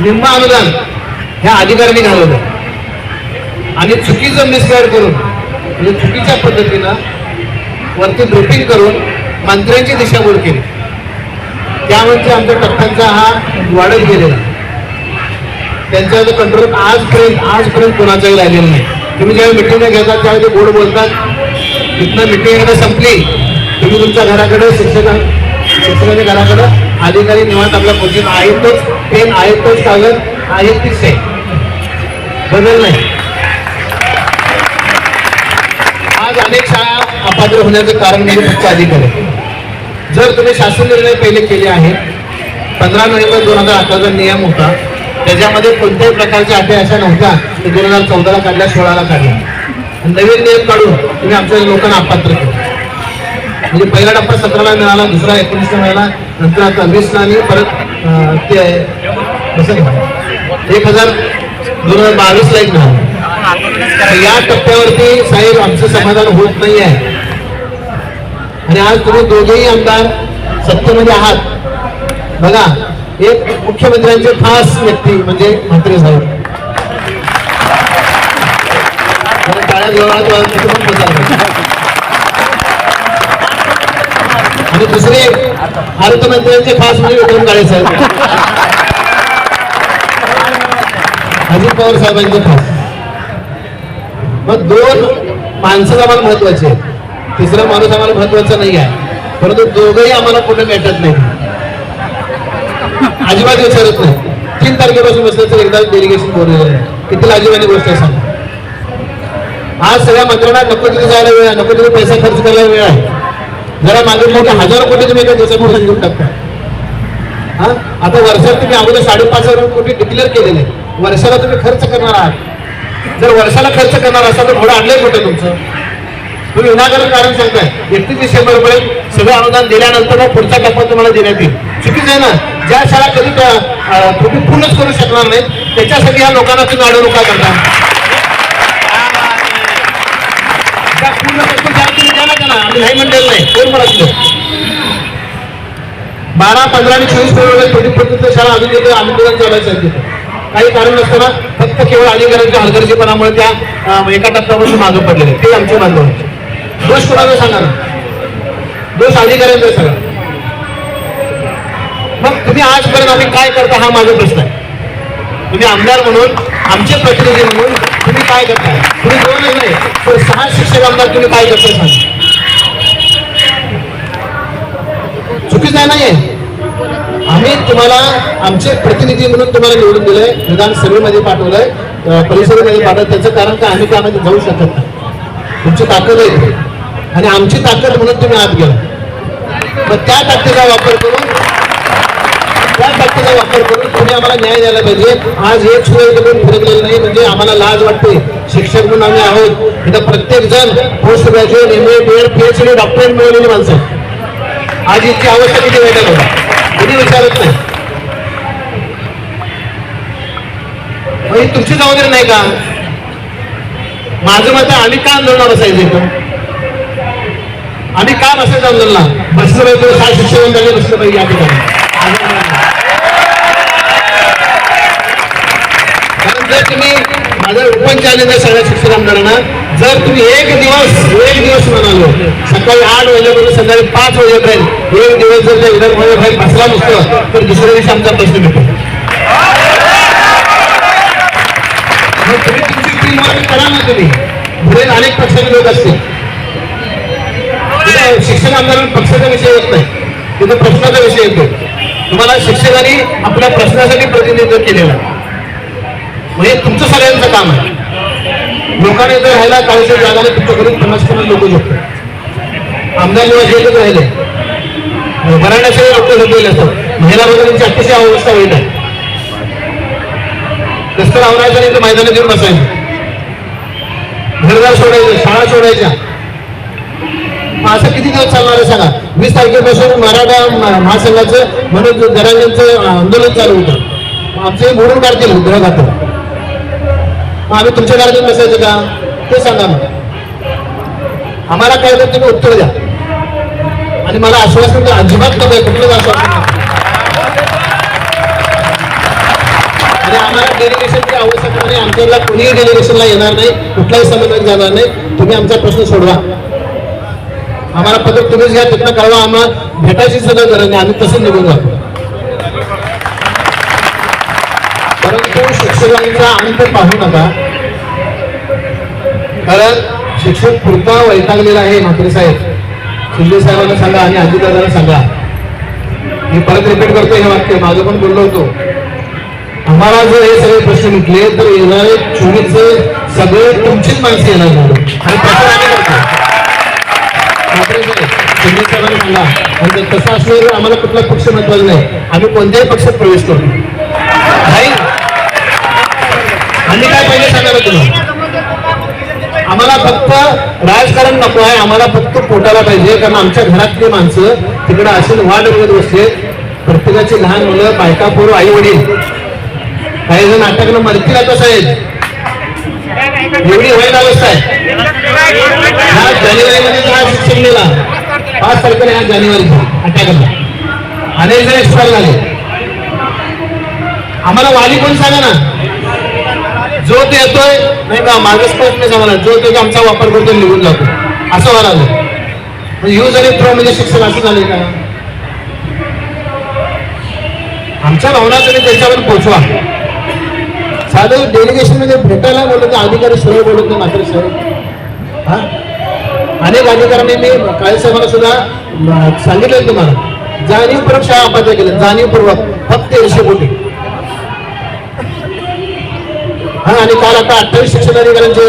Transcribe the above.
निम्म अनुदान ह्या अधिकाऱ्यांनी घालवलं. आणि चुकीचं मिसगाईड करून म्हणजे चुकीच्या पद्धतीनं वरती ड्रोपिंग करून मंत्र्यांची दिशाभूल केली. त्यामध्ये आमच्या टप्प्यांचा हा वाढत गेलेला. त्यांच्या कंट्रोल आजपर्यंत आजपर्यंत कोणाचाही राहिलेला नाही. तुम्ही ज्यावेळी मिटिंग घेतात त्यावेळी ते गोड बोलतात. तिथनं मिटिंग एकदा संपली. तुम्ही तुमच्या घराकडे शिक्षकां शिक्षकाच्या घराकडे अधिकारी निवांत आपला पोचित आहे तोच पेन आहे तोच कागद आहे तीच आहे बदल नाही. आज अनेक शाळा अपात्र होण्याचं कारण म्हणजे अधिकारी. जर तुम्ही शासन निर्णय पहिले केले आहेत पंधरा नोव्हेंबर दोन हजार अकराचा नियम होता त्याच्यामध्ये कोणत्याही प्रकारच्या अटी अशा नव्हत्या की दोन हजार चौदाला काढल्या सोळाला काढल्या. नवीन नियम काढून तुम्ही आमच्या लोकांना अपात्र केलं. म्हणजे पहिला टप्पा सतराला मिळाला दुसरा एकोणीसला मिळाला नंतर आता वीसला आणि परत अं, ते कसं एक हजार दोन हजार बावीसला एक मिळालं. या टप्प्यावरती साहेब आमचं समाधान होत नाही आहे. आणि आज तुम्ही दोघेही आमदार सत्तेमध्ये आहात. बघा एक मुख्यमंत्र्यांचे खास व्यक्ती म्हणजे मंत्री साहेब. जरा टाळ्या आणि दुसरे अर्थमंत्र्यांचे खास म्हणजे विक्रम काळे साहेब. अजित पवार साहेबांचे खास. मग दोन माणसं आम्हाला महत्त्वाचे आहेत. तिसरा माणूस आम्हाला महत्त्वाचा नाही आहे. परंतु दोघंही आम्हाला कुठे भेटत नाही अजिबात विचारत नाही. तीन तारखेपासून बसल्याचं तर एकदा डेलिगेशन बोललेलं आहे. किती लाजीवानी गोष्ट आहे सांगा. आज सगळ्या मंत्र्यांना नको तिथे जायला वेळ आहे. नको तिथे पैसा खर्च करायला वेळ आहे. जरा मागितलं की हजार कोटी तुम्ही एका दिवसात घेऊन टाकता. हा? आता वर्षात तुम्ही अगोदर साडेपाच हजार कोटी डिक्लेअर केलेले. आहे. वर्षाला तुम्ही खर्च करणार आहात. जर वर्षाला खर्च करणार असाल तर थोडं आणलंय कुठे तुमचं? तुम्ही विनाकारण कारण सांगताय. एकतीस डिसेंबर पर्यंत सगळं अनुदान दिल्यानंतर मग पुढचा टप्पा तुम्हाला देण्यात येईल. चुकीचं आहे ना? ज्या शाळा कधी तुम्ही पूर्णच करू शकणार नाहीत त्याच्यासाठी ह्या लोकांना तुम्ही अडवणुका करता पूर्ण ना त्यांना आम्ही नाही म्हणलेलं नाही. कोण म्हणत नाही बारा पंधरा आणि चोवीस फेब्रुवारी प्रतिपूर्तीच्या शाळा अजून तिथे आंदोलन चालायचं आहे तिथे. काही कारण नसताना फक्त केवळ अधिकाऱ्यांच्या हलगर्जीपणामुळे त्या एका टप्प्यापासून मागं पडलेले ते आमचे बांधव आहेत. दोष कोणाचा सांगा ना दोष अधिकाऱ्यांचा आहे मग तुम्ही आजपर्यंत आम्ही काय करता हा माझा प्रश्न आहे. तुम्ही आमदार म्हणून आमचे प्रतिनिधी म्हणून तुम्ही काय करताय तुम्ही दोनच नाही तर सहा शिक्षक आमदार तुम्ही काय करताय सांगा. चुकीचा आहे नाहीये. आम्ही तुम्हाला आमचे प्रतिनिधी म्हणून तुम्हाला निवडून दिलंय. विधानसभेमध्ये पाठवलंय. अं, परिषदेमध्ये पाठवलं त्याचं कारण काय? आम्ही त्यामध्ये जाऊ शकत नाही. तुमची ताकद आहे. आणि आमची ताकद म्हणून तुम्ही आत गेला मग त्या ताकदीचा वापर करून त्या ताकदीचा वापर करून तुम्ही आम्हाला न्याय द्यायला पाहिजे. आज एक सुद्धा करून कोण फिरकलेलं नाही. म्हणजे आम्हाला लाज वाटते. शिक्षक म्हणून आम्ही आहोत. इथं प्रत्येक जण post graduate M A B Ed P H D doctorate मिळवलेली माणसं आज इतकी आवश्यक किती वाईट आहे बघा. कोणी विचारत नाही. तुमची जबाबदारी नाही का? माझं मत आम्ही का आंदोलनावर असायचं इथं? आम्ही का बसायचं आंदोलनाला बसलं पाहिजे काय शिक्षण झाले बसलं पाहिजे या ठिकाणी. कारण जर तुम्ही माझं ओपन चॅलेंज आहे सगळ्या शिक्षण आमदारांना जर तुम्ही एक दिवस एक दिवस म्हणालो सकाळी आठ वाजेपर्यंत संध्याकाळी पाच वाजेपर्यंत एक दिवस जर त्या विधानभवन बाहेर बसला नसतं तर दुसऱ्या दिवशी आमचा प्रश्न मिळतो तुम्ही तुमची टीम वर्क करा ना तुम्ही. पुढे अनेक पक्षाचे लोक असतील. तिथे शिक्षण आंदोलन पक्षाचा विषय येत नाही. तिथे प्रश्नाचा विषय येतो. तुम्हाला शिक्षकांनी आपल्या प्रश्नासाठी प्रतिनिधित्व केलेलं म्हणजे हे तुमचं सगळ्यांचं काम आहे. लोकांनी जर राहायला काळीच्या जागा तुमच्याकडून पन्नास पन्नास लोक झोपतात. आमदार निवास एकच राहिले. बराण्याचे लोक झोपलेले असतात. महिला वगैरेंची अतिशय अवस्था वाईट आहे रस्त्यावर आवरायचं नाही तर मैदानात येऊन बसायचं. घरदार सोडायचं शाळा सोडायच्या. असं किती दिवस चालणार आहे सांगा? वीस तारखेपासून मराठा महासंघाचं म्हणून दरांचं आंदोलन चालू होतं. आमचे आमचं मोडून काढतील उद्योग मग आम्ही तुमच्या घरातून बसायचं का ते सांगा मग. आम्हाला काय तर तुम्ही उत्तर द्या. आणि मला आश्वासन तर अजिबात नको आहे. कुठलंच आश्वासन आणि आम्हाला डेलिगेशनची आवश्यकता नाही. आमच्याला कोणीही डेलिगेशनला येणार नाही. कुठलाही समन्वय जाणार नाही. तुम्ही आमचा प्रश्न सोडवा. आम्हाला पत्र तुम्हीच घ्या. तिथनं कळवा आम्हाला. भेटायची सगळं गरज नाही. आम्ही तसं निघून जातो. परंतु शिक्षकांचा अंत पाहू नका. कारण शिक्षक पुरता वैतागलेला आहे म्हात्रे साहेब. शिंदे साहेबांना सांगा आणि अजितदादांना सांगा. मी परत रिपीट करतो हे वाक्य माझं पण बोललो होतो. आम्हाला जर हे सगळे प्रश्न मिटले तर येणारे चोवीसचे सगळे तुमचीच माणसं येणार म्हणून. आणि तसं साहेब शिंदे साहेबांना सांगा. आणि तसं असलं आम्हाला कुठला पक्ष महत्त्वाचा नाही. आम्ही कोणत्याही पक्षात प्रवेश करतो नाही आणि काय पाहिजे सांगा ना तुम्ही आम्हाला फक्त राजकारण नको आहे. आम्हाला फक्त पोटाला पाहिजे. कारण आमच्या घरातली माणसं तिकडे असेल वाट बघत बसले. प्रत्येकाची लहान मुलं बायका पोरं आई वडील. काही जण अटकनं मरतील आता साहेब. एवढी वाईट अवस्था आहे. ह्या जानेवारीमध्ये हा शिक्षण गेला पाच तारखेला ह्या जानेवारीचा अटॅकला अनेक जण एक्सपायर झाले. आम्हाला वाली कोण सांगा ना? जो तो येतोय नाही का मागच पण नाही आम्हाला जो तो आमचा वापर करतो निघून जातो. असं व्हायला यूज आणि थ्रो म्हणजे शिक्षण असं झाले का? आमच्या भावना तुम्ही त्याच्यावर पोचवा. साधं डेलिगेशनमध्ये भेटायला बोलत अधिकारी सरळ बोलत नाही मात्र साहेब हा? अनेक अधिकाऱ्यांनी मी काळे साहेबांना सुद्धा सांगितलं तुम्हाला. जाणीवपूर्वक शाळा अपात्र केलं. जाणीवपूर्वक. फक्त एकशे कोटी. हा आणि काल आता अठ्ठावीस शिक्षण अधिकाऱ्यांचे